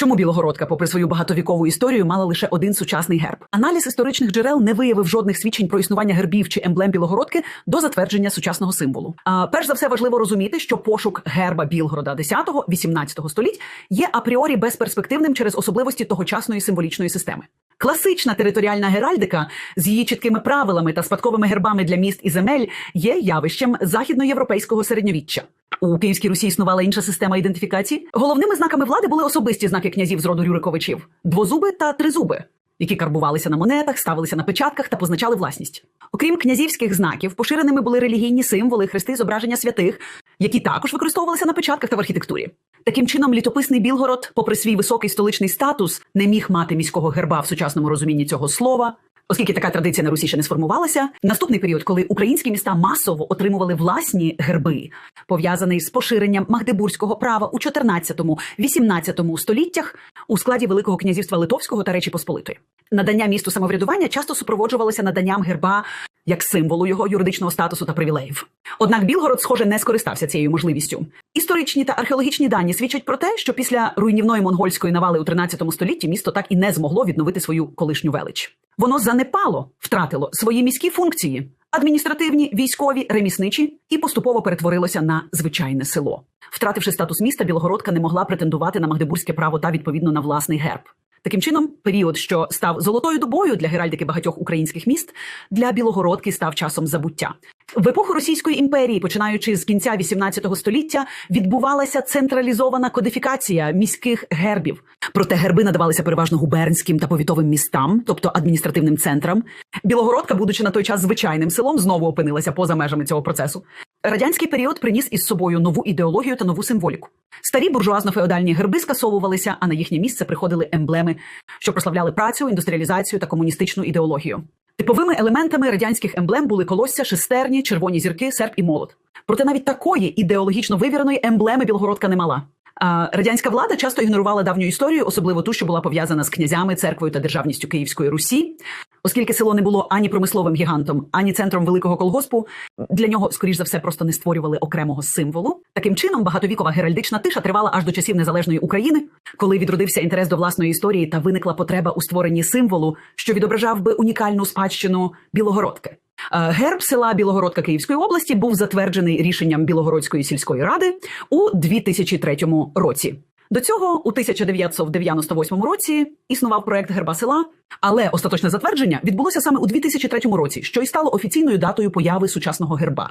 Чому Білогородка, попри свою багатовікову історію, мала лише один сучасний герб? Аналіз історичних джерел не виявив жодних свідчень про існування гербів чи емблем Білогородки до затвердження сучасного символу. А перш за все важливо розуміти, що пошук герба Білгорода 10-18 століть є апріорі безперспективним через особливості тогочасної символічної системи. Класична територіальна геральдика з її чіткими правилами та спадковими гербами для міст і земель є явищем західноєвропейського середньовіччя. У Київській Русі існувала інша система ідентифікації. Головними знаками влади були особисті знаки князів з роду Рюриковичів: двозуби та тризуби, які карбувалися на монетах, ставилися на печатках та позначали власність. Окрім князівських знаків, поширеними були релігійні символи, хрести, зображення святих, які також використовувалися на печатках та в архітектурі. Таким чином, літописний Білгород, попри свій високий столичний статус, не міг мати міського герба в сучасному розумінні цього слова. Оскільки така традиція на Русі ще не сформувалася, наступний період, коли українські міста масово отримували власні герби, пов'язаний з поширенням магдебурзького права у 14-18 століттях у складі Великого князівства Литовського та Речі Посполитої. Надання місту самоврядування часто супроводжувалося наданням герба як символу його юридичного статусу та привілеїв. Однак Білгород, схоже, не скористався цією можливістю. Історичні та археологічні дані свідчать про те, що після руйнівної монгольської навали у 13 столітті місто так і не змогло відновити свою колишню велич. Воно занепало, втратило свої міські функції адміністративні, військові, ремісничі і поступово перетворилося на звичайне село. Втративши статус міста, Білогородка не могла претендувати на магдебурзьке право та відповідно на власний герб. Таким чином, період, що став золотою добою для геральдики багатьох українських міст, для Білогородки став часом забуття. В епоху Російської імперії, починаючи з кінця XVIII століття, відбувалася централізована кодифікація міських гербів. Проте герби надавалися переважно губернським та повітовим містам, тобто адміністративним центрам. Білогородка, будучи на той час звичайним селом, знову опинилася поза межами цього процесу. Радянський період приніс із собою нову ідеологію та нову символіку. Старі буржуазно-феодальні герби скасовувалися, а на їхнє місце приходили емблеми, що прославляли працю, індустріалізацію та комуністичну ідеологію. Типовими елементами радянських емблем були колосся, шестерні, червоні зірки, серп і молот. Проте навіть такої ідеологічно вивіреної емблеми Білгородка не мала. Радянська влада часто ігнорувала давню історію, особливо ту, що була пов'язана з князями, церквою та державністю Київської Русі. Оскільки село не було ані промисловим гігантом, ані центром великого колгоспу, для нього, скоріш за все, просто не створювали окремого символу. Таким чином, багатовікова геральдична тиша тривала аж до часів незалежної України, коли відродився інтерес до власної історії та виникла потреба у створенні символу, що відображав би унікальну спадщину Білогородки. Е, Герб села Білогородка Київської області був затверджений рішенням Білогородської сільської ради у 2003 році. До цього у 1998 році існував проект герба села, але остаточне затвердження відбулося саме у 2003 році, що й стало офіційною датою появи сучасного герба.